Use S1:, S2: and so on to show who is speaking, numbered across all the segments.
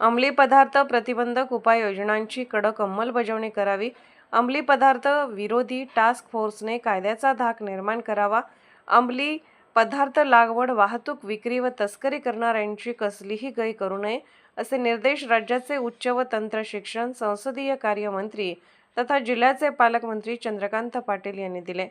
S1: अंमली पदार्थ प्रतिबंधक उपाययोजनांची कडक अंमलबजावणी करावी. अंमली पदार्थ विरोधी टास्क फोर्सने कायद्याचा धाक निर्माण करावा. अंमली पदार्थ लागवड वाहतूक विक्री व तस्करी करणाऱ्यांची कसलीही गय करू नये असे निर्देश राज्याचे उच्च व तंत्र शिक्षण संसदीय कार्यमंत्री तथा जिल्ह्याचे पालकमंत्री चंद्रकांत पाटील यांनी दिले.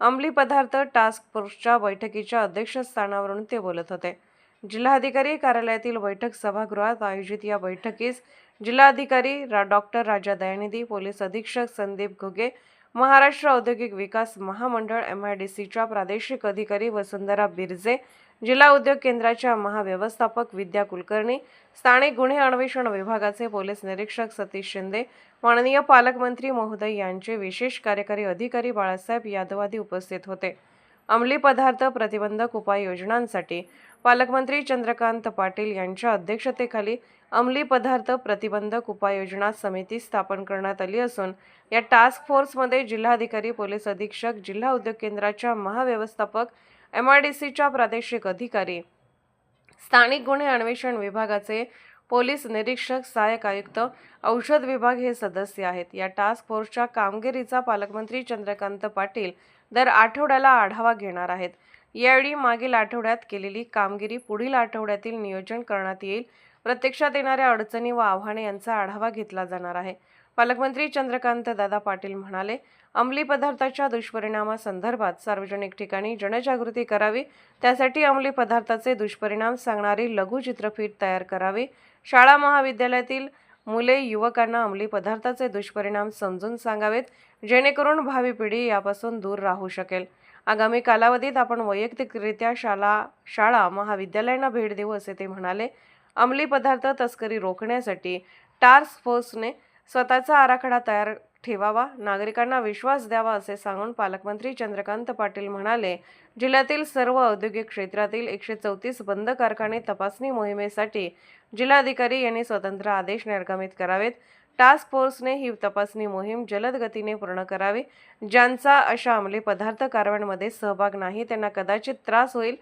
S1: अंमली पदार्थ टास्क फोर्सच्या बैठकीच्या अध्यक्षस्थानावरून ते बोलत होते. जिल्हाधिकारी कार्यालयातील बैठक सभागृहात आयोजित या बैठकीस जिल्हाधिकारी रा डॉक्टर राजा दयानिधी पोलीस अधीक्षक संदीप घुगे महाराष्ट्र औद्योगिक विकास महामंडळ एम आय डी सीच्या प्रादेशिक अधिकारी वसुंधरा बिरजे जिल्हा उद्योग केंद्राच्या महाव्यवस्थापक विद्या कुलकर्णी स्थानिक गुन्हे अन्वेषण विभागाचे पोलीस निरीक्षक सतीश शिंदे माननीय पालकमंत्री महोदय यांचे विशेष कार्यकारी अधिकारी बाळासाहेब यादव आदी उपस्थित होते. अंमली पदार्थ प्रतिबंधक उपाययोजनांसाठी पालकमंत्री चंद्रकांत पाटील यांच्या अध्यक्षतेखाली अंमली पदार्थ प्रतिबंधक उपाययोजना समिती स्थापन करण्यात आली असून या टास्क फोर्समध्ये जिल्हाधिकारी पोलीस अधीक्षक जिल्हा उद्योग केंद्राच्या महाव्यवस्थापक एम आय डी सीच्या प्रादेशिक अधिकारी स्थानिक गुन्हे अन्वेषण विभागाचे पोलीस निरीक्षक सहाय्यक आयुक्त औषध विभाग हे सदस्य आहेत. या टास्क फोर्सच्या कामगिरीचा पालकमंत्री चंद्रकांत पाटील दर आठवड्याला आढावा घेणार आहेत. यावेळी मागील आठवड्यात केलेली कामगिरी पुढील आठवड्यातील नियोजन करण्यात येईल. प्रत्यक्षात येणाऱ्या अडचणी व आव्हाने यांचा आढावा घेतला जाणार आहे. पालकमंत्री चंद्रकांत दादा पाटील म्हणाले अंमली पदार्थाच्या दुष्परिणामासंदर्भात सार्वजनिक ठिकाणी जनजागृती करावी. त्यासाठी अंमली पदार्थाचे दुष्परिणाम सांगणारी लघुचित्रफीत तयार करावी. शाळा महाविद्यालयातील मुले युवकांना अंमली पदार्थाचे दुष्परिणाम समजून सांगावेत जेणेकरून भावी पिढी यापासून दूर राहू शकेल. आगामी कालावधीत आपण वैयक्तिकरित्या शाला शाळा महाविद्यालयांना भेट देऊ असे ते म्हणाले. अंमली पदार्थ तस्करी रोखण्यासाठी टास्क फोर्सने स्वतःचा आराखडा तयार ठेवावा नागरिकांना विश्वास द्यावा असे सांगून पालकमंत्री चंद्रकांत पाटील म्हणाले जिल्ह्यातील सर्व औद्योगिक क्षेत्रातील एकशे चौतीस बंद कारखाने तपासणी मोहिमेसाठी जिल्हाधिकारी यांनी स्वतंत्र आदेश निर्गमित करावेत. टास्क फोर्सने ही तपासणी मोहीम जलद गतीने पूर्ण करावी. ज्यांचा अशा अंमली पदार्थ कारवायांमध्ये सहभाग नाही त्यांना कदाचित त्रास होईल.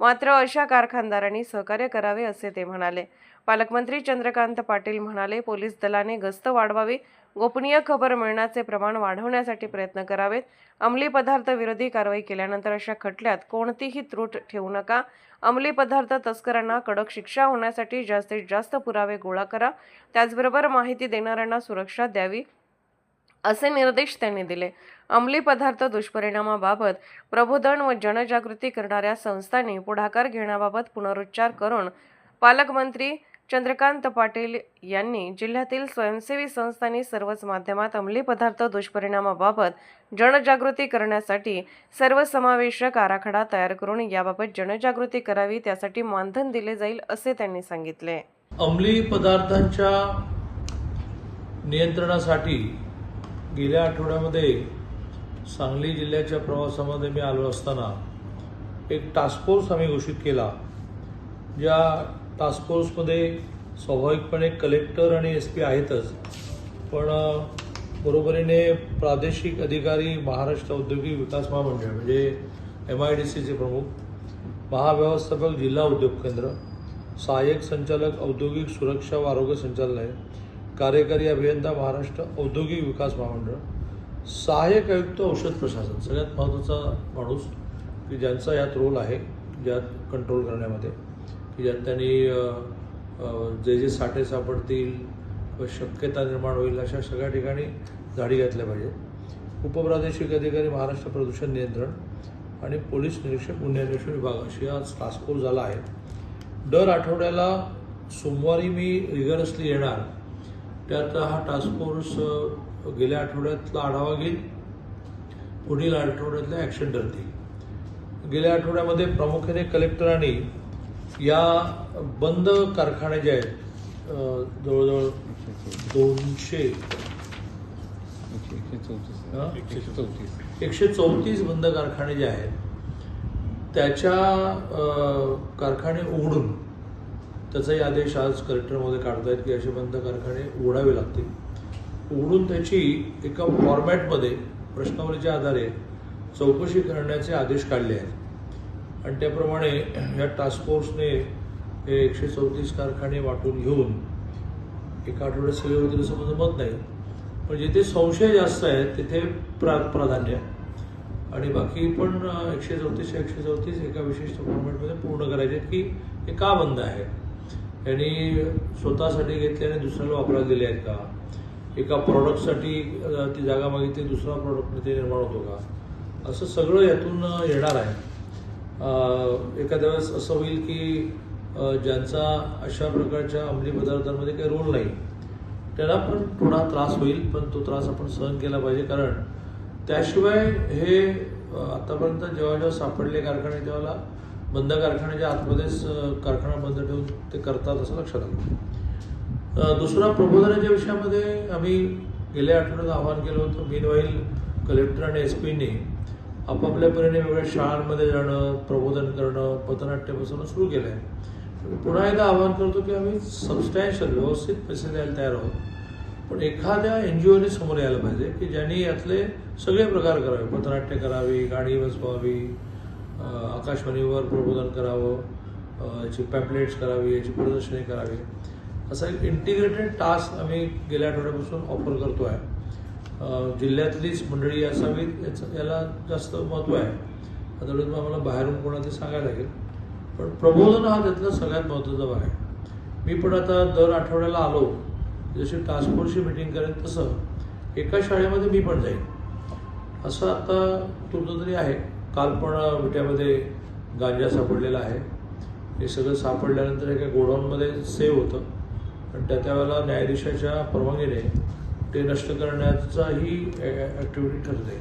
S1: मात्र अशा कारखानदारांनी सहकार्य करावे असे ते म्हणाले. पालकमंत्री चंद्रकांत पाटील म्हणाले पोलीस दलाने गस्त वाढवावी. गोपनीय खबर मिळण्याचे प्रमाण वाढवण्यासाठी प्रयत्न करावेत. अंमली पदार्थ विरोधी कारवाई केल्यानंतर अशा खटल्यात कोणतीही त्रूट ठेवू नका. अंमली पदार्थ तस्करांना कडक शिक्षा होण्यासाठी जास्तीत जास्त पुरावे गोळा करा. त्याचबरोबर माहिती देणाऱ्यांना सुरक्षा द्यावी. असे निर्देश त्यांनी दिले. अंमली पदार्थ दुष्परिणामाबाबत प्रबोधन व जनजागृती करणाऱ्या संस्थांनी पुढाकार घेण्याबाबत पुनरुच्चार करून पालकमंत्री चंद्रकांत पाटील यांनी जिल्ह्यातील स्वयंसेवी संस्थांनी सर्वच माध्यमात अंमली पदार्थ दुष्परिणामाबाबत जनजागृती करण्यासाठी सर्वसमावेशक आराखडा तयार करून याबाबत जनजागृती करावी त्यासाठी मानधन दिले जाईल असे त्यांनी सांगितले.
S2: अंमली पदार्थांच्या नियंत्रणासाठी गेल्या आठवड्यामध्ये सांगली जिल्ह्याच्या प्रवासामध्ये मी आलो असताना एक टास्क फोर्स आम्ही घोषित केला ज्या टास्क फोर्समध्ये स्वाभाविकपणे कलेक्टर आणि एस पी आहेतच. पण बरोबरीने प्रादेशिक अधिकारी महाराष्ट्र औद्योगिक विकास महामंडळ म्हणजे एम आय डी सीचे प्रमुख महाव्यवस्थापक जिल्हा उद्योग केंद्र सहाय्यक संचालक औद्योगिक सुरक्षा व आरोग्य संचालनालय कार्यकारी अभियंता महाराष्ट्र औद्योगिक विकास महामंडळ सहाय्यक आयुक्त औषध प्रशासन. सगळ्यात महत्त्वाचा माणूस की ज्यांचा यात रोल आहे ज्यात कंट्रोल करण्यामध्ये. की ज्यात त्यांनी जे जे साठे सापडतील शक्यता निर्माण होईल अशा सगळ्या ठिकाणी झाडी घातल्या पाहिजेत. उपप्रादेशिक अधिकारी महाराष्ट्र प्रदूषण नियंत्रण आणि पोलीस निरीक्षक गुन्हे अन्वेषण विभाग अशी आज टास्क फोर्स झाला आहे. दर आठवड्याला सोमवारी मी रिगरसली येणार. त्यात हा टास्क फोर्स गेल्या आठवड्यातला आढावा घेईल. पुढील आठवड्यातल्या ॲक्शन ठरतील. गेल्या आठवड्यामध्ये प्रामुख्याने कलेक्टरांनी या बंद कारखाने जे आहेत जवळजवळ दोनशे? एकशे चौतीस. बंद कारखाने जे आहेत त्याच्या कारखाने उघडून त्याचाही आदेश आज कलेक्टरमध्ये काढतायत की असे बंद कारखाने उघडावे लागतील. उघडून त्याची एका फॉर्मॅटमध्ये प्रश्नावलीच्या आधारे चौकशी करण्याचे आदेश काढले आहेत. आणि त्याप्रमाणे या टास्क फोर्सने हे एकशे चौतीस कारखाने वाटून घेऊन एका आठवड्यात सगळे होतील असं माझं मत नाही. पण जिथे संशय जास्त आहेत तिथे प्रा प्राधान्य आणि बाकी पण एकशे चौतीस एकशे चौतीस एका विशिष्ट फॉर्मॅटमध्ये पूर्ण करायचे की हे का बंद आहे? यांनी स्वतःसाठी घेतले आणि दुसऱ्याला वापरायला दिले आहेत का? एका प्रॉडक्टसाठी ती जागा मागितली दुसरा प्रॉडक्ट ते निर्माण होतो का? असं सगळं यातून येणार आहे. एखाद्या वेळेस असं होईल की ज्यांचा अशा प्रकारच्या अंमली पदार्थांमध्ये काही रोल नाही त्याला पण थोडा त्रास होईल पण तो त्रास आपण सहन केला पाहिजे. कारण त्याशिवाय हे आतापर्यंत जेव्हा जेव्हा सापडले कारखाने तेव्हा बंद कारखान्याच्या आतमध्येच कारखाना बंद ठेवून ते करतात असं लक्षात आलं. दुसरा प्रबोधनाच्या विषयामध्ये आम्ही गेल्या आठवड्यात आवाहन केलं होतं. मीनवाईल कलेक्टर आणि एस पीने आपापल्या परीने वेगळ्या शाळांमध्ये जाणं प्रबोधन करणं पथनाट्यपासून सुरू केलं आहे पुन्हा एकदा आवाहन करतो की आम्ही सबस्टॅन्शियल व्यवस्थित पैसे द्यायला तयार आहोत. पण एखाद्या एन जी ओने समोर यायला पाहिजे की ज्यांनी यातले सगळे प्रकार करावे. पथनाट्य करावी गाणी बसवावी आकाशवाणीवर प्रबोधन करावं याची पॅम्पलेट्स करावी याची प्रदर्शनी करावी. असा एक इंटिग्रेटेड टास्क आम्ही गेल्या आठवड्यापासून ऑफर करतो आहे जिल्ह्यातलीच मंडळी असावीत याचं याला जास्त महत्त्व आहे. आता मग आम्हाला बाहेरून कोणाला ते सांगायला लागेल. पण प्रबोधन हा त्यातला सगळ्यात महत्त्वाचा भाग आहे. मी पण आता दर आठवड्याला आलो. जशी टास्क फोर्सची मिटिंग करेन तसं एका शाळेमध्ये मी पण जाईन. असं आता तुमचं तरी आहे. काल पण विट्यामध्ये गांजा सापडलेला आहे. हे सगळं सापडल्यानंतर एका गोडाऊनमध्ये सेव्ह होतं. आणि त्या त्यावेळेला न्यायाधीशाच्या परवानगीने ते नष्ट करण्याचाही ॲक्टिव्हिटी ठरते